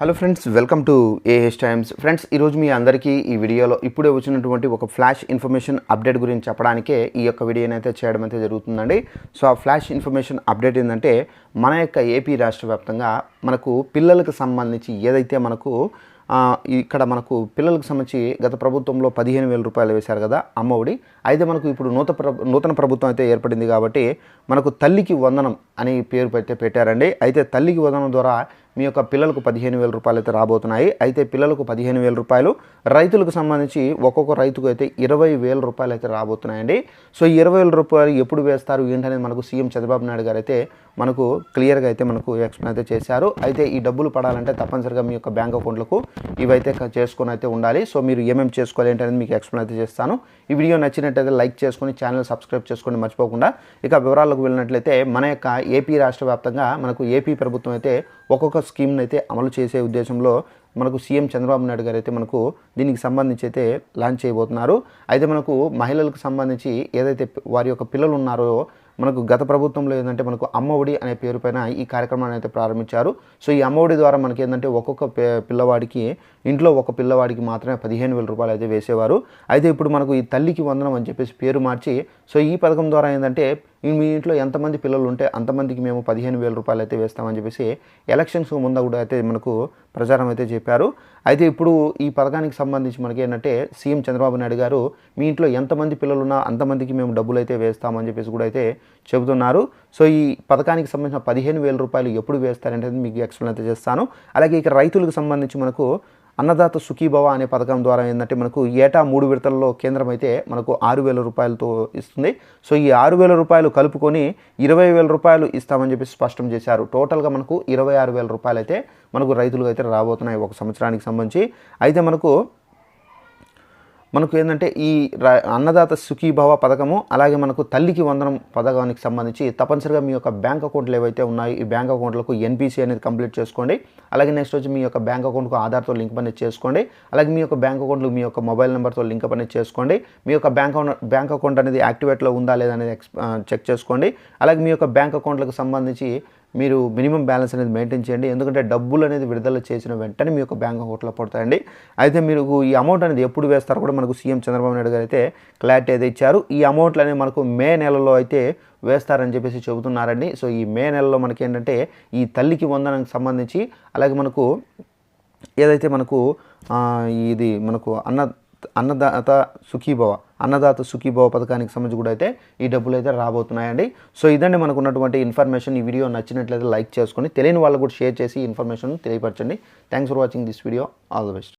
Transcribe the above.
Hello friends welcome to AH Times friends ఈరోజు మీ అందరికీ ఈ వీడియోలో ఇప్పుడే వచ్చినటువంటి ఒక ఫ్లాష్ ఇన్ఫర్మేషన్ అప్డేట్ గురించి చెప్పడానికే ఈ యొక్క వీడియోని అయితే చేయడం అయితే జరుగుతుందండి. సో ఆ ఫ్లాష్ ఇన్ఫర్మేషన్ అప్డేట్ ఏంటంటే మన యొక్క ఏపీ రాష్ట్ర వ్యాప్తంగా మనకు పిల్లలకు సంబంధించి ఏదైతే మనకు ఇక్కడ మనకు పిల్లలకు సంబంధించి గత ప్రభుత్వంలో పదిహేను వేల రూపాయలు వేశారు కదా అమ్మఒడి అయితే మనకు ఇప్పుడు నూతన నూతన ప్రభుత్వం అయితే ఏర్పడింది కాబట్టి మనకు తల్లికి వందనం అని పేరు అయితే పెట్టారండి. అయితే తల్లికి వందనం ద్వారా మీ యొక్క పిల్లలకు పదిహేను వేల రూపాయలు అయితే రాబోతున్నాయి. అయితే పిల్లలకు పదిహేను వేల రూపాయలు రైతులకు సంబంధించి ఒక్కొక్క రైతుకు అయితే ఇరవై వేల రూపాయలు అయితే రాబోతున్నాయండి. సో ఇరవై వేల రూపాయలు ఎప్పుడు వేస్తారు? ఏంటనేది మనకు సీఎం చంద్రబాబు నాయుడు గారు అయితే మనకు క్లియర్గా అయితే మనకు ఎక్స్ప్లెయిన్ అయితే చేశారు. అయితే ఈ డబ్బులు పడాలంటే తప్పనిసరిగా మీ యొక్క బ్యాంక్ అకౌంట్లకు ఇవైతే చేసుకొని అయితే ఉండాలి. సో మీరు ఏమేమి చేసుకోవాలి ఏంటనేది మీకు ఎక్స్ప్లెయిన్ అయితే చేస్తాను. ఈ వీడియో నచ్చినట్టయితే లైక్ చేసుకొని ఛానల్ సబ్స్క్రైబ్ చేసుకొని మర్చిపోకుండా. ఇక వివరాలకు వెళ్ళినట్లయితే మన యొక్క ఏపీ రాష్ట్ర వ్యాప్తంగా మనకు ఏపీ ప్రభుత్వం అయితే ఒక్కొక్క స్కీమ్ని అయితే అమలు చేసే ఉద్దేశంలో మనకు సీఎం చంద్రబాబు నాయుడు గారు అయితే మనకు దీనికి సంబంధించి అయితే లాంచ్ చేయబోతున్నారు. అయితే మనకు మహిళలకు సంబంధించి ఏదైతే వారి యొక్క పిల్లలు ఉన్నారో మనకు గత ప్రభుత్వంలో ఏంటంటే మనకు అమ్మఒడి అనే పేరు పైన ఈ కార్యక్రమాన్ని అయితే ప్రారంభించారు. సో ఈ అమ్మఒడి ద్వారా మనకి ఏంటంటే ఒక్కొక్క పిల్లవాడికి ఇంట్లో ఒక పిల్లవాడికి మాత్రమే పదిహేను వేల రూపాయలు అయితే వేసేవారు. అయితే ఇప్పుడు మనకు ఈ తల్లికి వందనం అని చెప్పేసి పేరు మార్చి సో ఈ పథకం ద్వారా ఏంటంటే మీ ఇంట్లో ఎంతమంది పిల్లలు ఉంటే అంతమందికి మేము పదిహేను వేల రూపాయలు అయితే వేస్తామని చెప్పేసి ఎలక్షన్స్ ముందు కూడా అయితే మనకు ప్రచారం అయితే చెప్పారు. అయితే ఇప్పుడు ఈ పథకానికి సంబంధించి మనకి ఏంటంటే సీఎం చంద్రబాబు నాయుడు గారు మీ ఇంట్లో ఎంతమంది పిల్లలు ఉన్నా అంతమందికి మేము డబ్బులు అయితే వేస్తామని చెప్పేసి కూడా అయితే చెబుతున్నారు. సో ఈ పథకానికి సంబంధించిన పదిహేను వేల రూపాయలు ఎప్పుడు వేస్తారంటే మీకు ఎక్స్ప్లెయిన్ అయితే చేస్తాను. అలాగే ఇక రైతులకు సంబంధించి మనకు అన్నదాత సుఖీభవ అనే పథకం ద్వారా ఏంటంటే మనకు ఏటా మూడు విడతల్లో కేంద్రం అయితే మనకు ఆరు వేల రూపాయలతో ఇస్తుంది. సో ఈ ఆరు వేల రూపాయలు కలుపుకొని ఇరవై వేల రూపాయలు ఇస్తామని చెప్పి స్పష్టం చేశారు. టోటల్గా మనకు ఇరవై ఆరు వేల రూపాయలు అయితే మనకు రైతులకు అయితే రాబోతున్నాయి ఒక సంవత్సరానికి సంబంధించి. అయితే మనకు మనకు ఏంటంటే ఈ ర- అన్నదాత సుఖీభావ పథకము అలాగే మనకు తల్లికి వందనం పథకానికి సంబంధించి తప్పనిసరిగా మీ యొక్క బ్యాంక్ అకౌంట్లు ఏవైతే ఉన్నాయో ఈ బ్యాంక్ అకౌంట్లకు ఎన్పిసి అనేది కంప్లీట్ చేసుకోండి. అలాగే నెక్స్ట్ వచ్చి మీ యొక్క బ్యాంక్ అకౌంట్కు ఆధార్తో లింక్ అనేది చేసుకోండి. అలాగే మీ యొక్క బ్యాంక్ అకౌంట్లు మీ యొక్క మొబైల్ నెంబర్తో లింక్ అనేది చేసుకోండి. మీ యొక్క బ్యాంక్ అకౌంట్ బ్యాంక్ అకౌంట్ అనేది యాక్టివేట్లో ఉందా లేదా అనేది ఎక్స్ చెక్ చేసుకోండి. అలాగే మీ యొక్క బ్యాంక్ అకౌంట్లకు సంబంధించి మీరు మినిమం బ్యాలెన్స్ అనేది మెయింటైన్ చేయండి. ఎందుకంటే డబ్బులు అనేది విడుదల చేసిన వెంటనే మీ యొక్క బ్యాంక్ అకౌంట్లో పడతాయండి. అయితే మీరు ఈ అమౌంట్ అనేది ఎప్పుడు వేస్తారో కూడా మనకు సీఎం చంద్రబాబు నాయుడు గారు అయితే క్లారిటీ అయితే ఇచ్చారు. ఈ అమౌంట్లు అనేది మనకు మే నెలలో అయితే వేస్తారని చెప్పేసి చెబుతున్నారండి. సో ఈ మే నెలలో మనకి ఏంటంటే ఈ తల్లికి వందనానికి సంబంధించి అలాగే మనకు ఏదైతే మనకు ఇది మనకు అన్న అన్నదాత సుఖీభవ అన్నదాత సుఖీభవ పథకానికి సంబంధించి కూడా అయితే ఈ డబ్బులు అయితే రాబోతున్నాయండి. సో ఇదండి మనకు ఉన్నటువంటి ఇన్ఫర్మేషన్ ఈ వీడియో నచ్చినట్లయితే లైక్ చేసుకొని తెలియని వాళ్ళు కూడా షేర్ చేసి ఇన్ఫర్మేషన్ తెలియపరచండి. Thanks for watching this video all the best